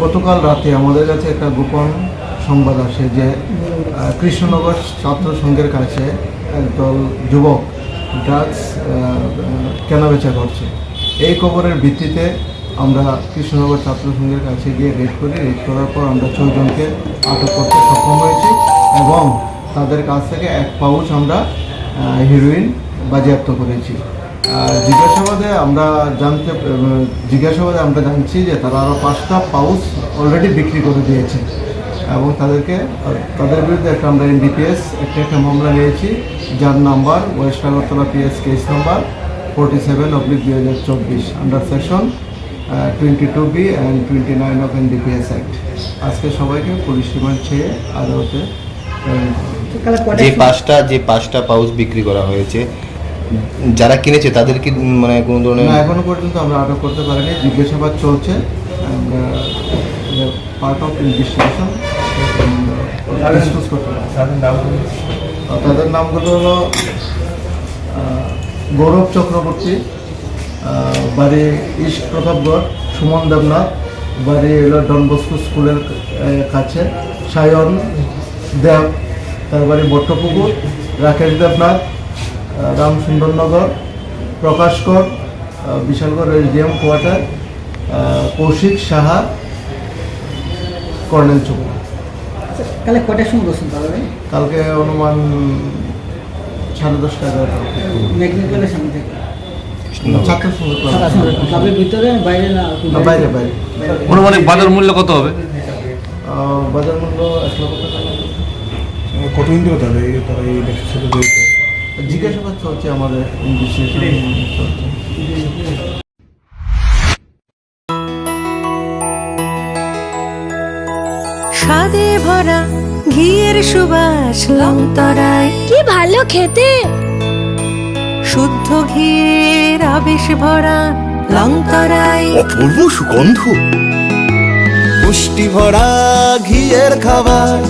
গতকাল রাতে আমাদের কাছে একটা গোপন সংবাদ আসে যে কৃষ্ণনগর ছাত্র সংঘের কাছে একদল যুবক ড্রাগস কেনাবেচা করছে। এই খবরের ভিত্তিতে আমরা কৃষ্ণনগর ছাত্র সংঘের কাছে গিয়ে রেড করি। রেড করার পর আমরা ছয়জনকে আটক করতে সক্ষম হয়েছি এবং তাদের কাছ থেকে এক পাউচ আমরা হিরোইন বাজেয়াপ্ত করেছি। জিজ্ঞাসাবাদে আমরা জানতে জিজ্ঞাসাবাদে আমরা জানছি যে তারা আরও পাঁচটা পাউচ অলরেডি বিক্রি করে দিয়েছে। এবং তাদেরকে তাদের বিরুদ্ধে একটা আমরা এনডিপিএস একটা একটা মামলা নিয়েছি যার number west Agartala PS case number forty seven oblique দুই হাজার চব্বিশ under section twenty two B and twenty nine of NDPS act আজকে সবাইকে পুলিশ রিমান্ড চেয়ে আদালতে যে পাঁচটা যে পাঁচটা পাউচ বিক্রি করা হয়েছে যারা কিনেছে তাদের কি মানে কোনো ধরনের না এখনও পর্যন্ত আমরা আটক করতে পারিনি। জিজ্ঞাসাবাদ চলছে পার্ট অফ ইনভেস্টিগেশন ডিসকাস করতে তাদের নামগুলো হলো গৌরব চক্রবর্তী বাড়ি ইস্ট প্রতাপগড় সুমন দেবনাথ বাড়ি হলো ডনবস্কো স্কুলের কাছে সায়ন দেব তার বাড়ি বট্টপুকুর রাকেশ দেবনাথ আহ, রামসুন্দরনগর প্রকাশ কর আহ, Bishalgarh SDM quarter Kaushik Saha colonel Chowk আচ্ছা, কালে কটার সময় বসুন কালকে অনুমান সাড়ে দশটা এগারোটা মেকানিক্যালের সামনে থেকে। অনুমানিক বাজার মূল্য কত হবে? বাজার মূল্য এক লক্ষ টাকা। কতদিন ধরে তাহলে তারা এই ব্যবসার সাথে জড়িত জিজ্ঞাসাবাদ চলছে আমাদের ইনভেস্টিগেশন চলছে। স্বাদে ভরা ঘিয়ের সুবাস লংতরায়। কি ভালো খেতে। শুদ্ধ ঘিয়ের আবেশ ভরা লংতরায়। অপূর্ব সুগন্ধ। পুষ্টি ভরা ঘিয়ের খাবার।